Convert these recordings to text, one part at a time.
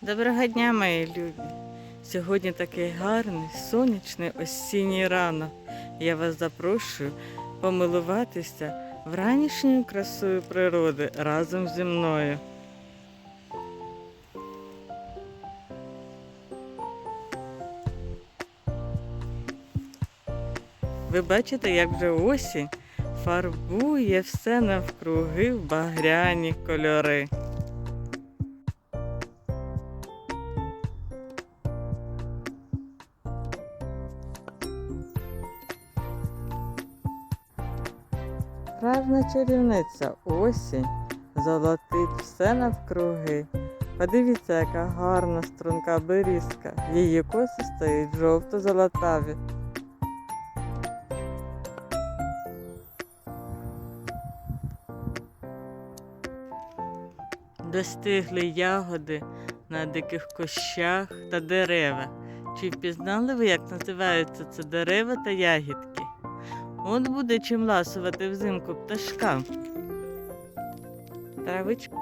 Доброго дня, мої любі! Сьогодні такий гарний сонячний осінній ранок. Я вас запрошую помилуватися вранішньою красою природи разом зі мною. Ви бачите, як вже осінь фарбує все навкруги в багряні кольори. Справжня чарівниця осінь золотить все навкруги. Подивіться, яка гарна струнка берізка. Її коси стають жовто-золотаві. Достигли ягоди на диких кущах та дерева. Чи впізнали ви, як називаються це дерева та ягідки? От буде чим ласувати взимку пташкам. Травичка.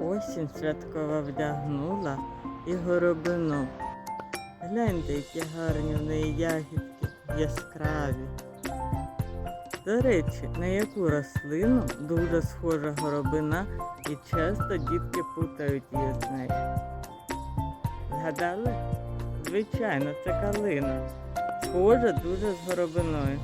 Осінь святкова вдягнула і горобину. Гляньте, які гарні в неї ягідки, яскраві. До речі, на яку рослину дуже схожа горобина і часто дітки путають її з нею. Згадали? Звичайно, це калина. Схожа дуже з горобиною.